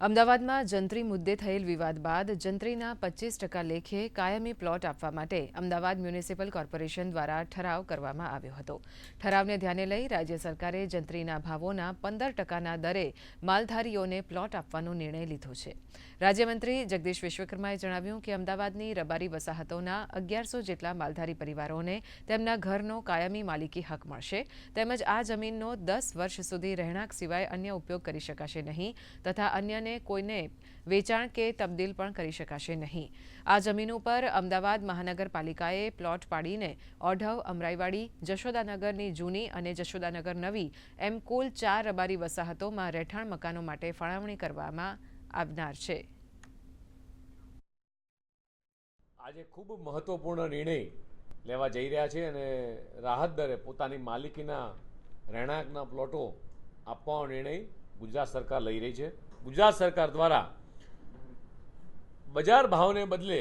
અમદાવાદમાં જંત્રી મુદ્દે થયેલ વિવાદ બાદ જંત્રીના પચીસ ટકા લેખે કાયમી પ્લોટ આપવા માટે અમદાવાદ મ્યુનિસિપલ કોર્પોરેશન દ્વારા ઠરાવ કરવામાં આવ્યો હતો. ઠરાવને ધ્યાને લઈ રાજ્ય સરકારે જંત્રીના ભાવોના પંદર ટકાના દરે માલધારીઓને પ્લોટ આપવાનો નિર્ણય લીધો છે. રાજ્યમંત્રી જગદીશ વિશ્વકર્માએ જણાવ્યું કે અમદાવાદની રબારી વસાહતોના અગિયારસો જેટલા માલધારી પરિવારોને તેમના ઘરનો કાયમી માલિકી હક મળશે. તેમજ આ જમીનનો દસ વર્ષ સુધી રહેણાંક સિવાય અન્ય ઉપયોગ કરી શકાશે નહીં તથા અન્યને કોઈને વેચાણ કે તબદીલ પણ કરી શકાશે નહીં. આ જમીન ઉપર અમદાવાદ મહાનગરપાલિકાએ પ્લોટ પાડીને ઓઢવ, અમરાઈવાડી, જશોદાનગરની જૂની અને જશોદાનગર નવી એમ કુલ ચાર રબારી વસાહતોમાં રહેઠાણ મકાનો માટે ફાળવણી કરવામાં આવનાર છે. આજે ખૂબ મહત્વપૂર્ણ નિર્ણય લેવા જઈ રહ્યા છે અને રાહત દરે પોતાની માલિકીના રહેણાંકના પ્લોટો આપવાનો નિર્ણય ગુજરાત સરકાર લઈ રહી છે. ગુજરાત સરકાર દ્વારા બજાર ભાવને બદલે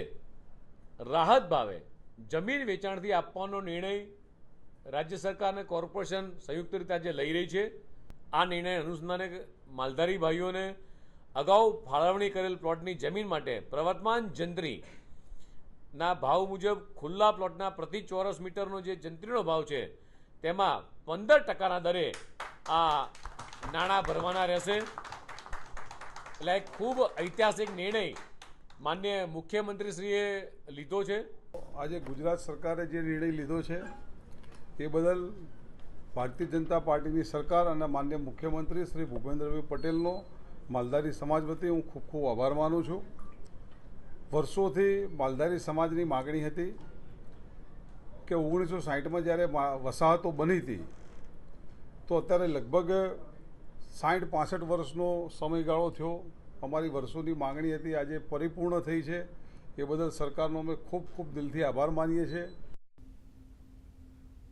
રાહત ભાવે જમીન વેચાણથી આપવાનો નિર્ણય રાજ્ય સરકાર અને કોર્પોરેશન સંયુક્ત રીતે આજે લઈ રહી છે. આ નિર્ણય અનુસંધાને માલધારી ભાઈઓને અગાઉ ફાળવણી કરેલ પ્લોટની જમીન માટે પ્રવર્તમાન જંત્રી ના ભાવ મુજબ ખુલ્લા પ્લોટના પ્રતિ ચોરસ મીટરનો જે જંત્રીનો ભાવ છે, તેમાં પંદર ટકાના દરે આ નાણાં ભરવાના રહેશે. એટલે એક ખૂબ ઐતિહાસિક નિર્ણય માન્ય મુખ્યમંત્રીશ્રીએ લીધો છે. આજે ગુજરાત સરકારે જે નિર્ણય લીધો છે, તે બદલ ભારતીય જનતા પાર્ટીની સરકાર અને માન્ય મુખ્યમંત્રી શ્રી ભૂપેન્દ્રભાઈ પટેલનો માલધારી સમાજ વતી હું ખૂબ ખૂબ આભાર માનું છું. વર્ષોથી માલધારી સમાજની માગણી હતી કે ઓગણીસો સાહીઠમાં જ્યારે વસાહતો બની હતી, તો અત્યારે લગભગ સાઠ પાસઠ વર્ષનો સમયગાળો થયો. અમારી વર્ષોની માગણી હતી આજે પરિપૂર્ણ થઈ છે. એ બદલ સરકારનો અમે ખૂબ ખૂબ દિલથી આભાર માનીએ છીએ.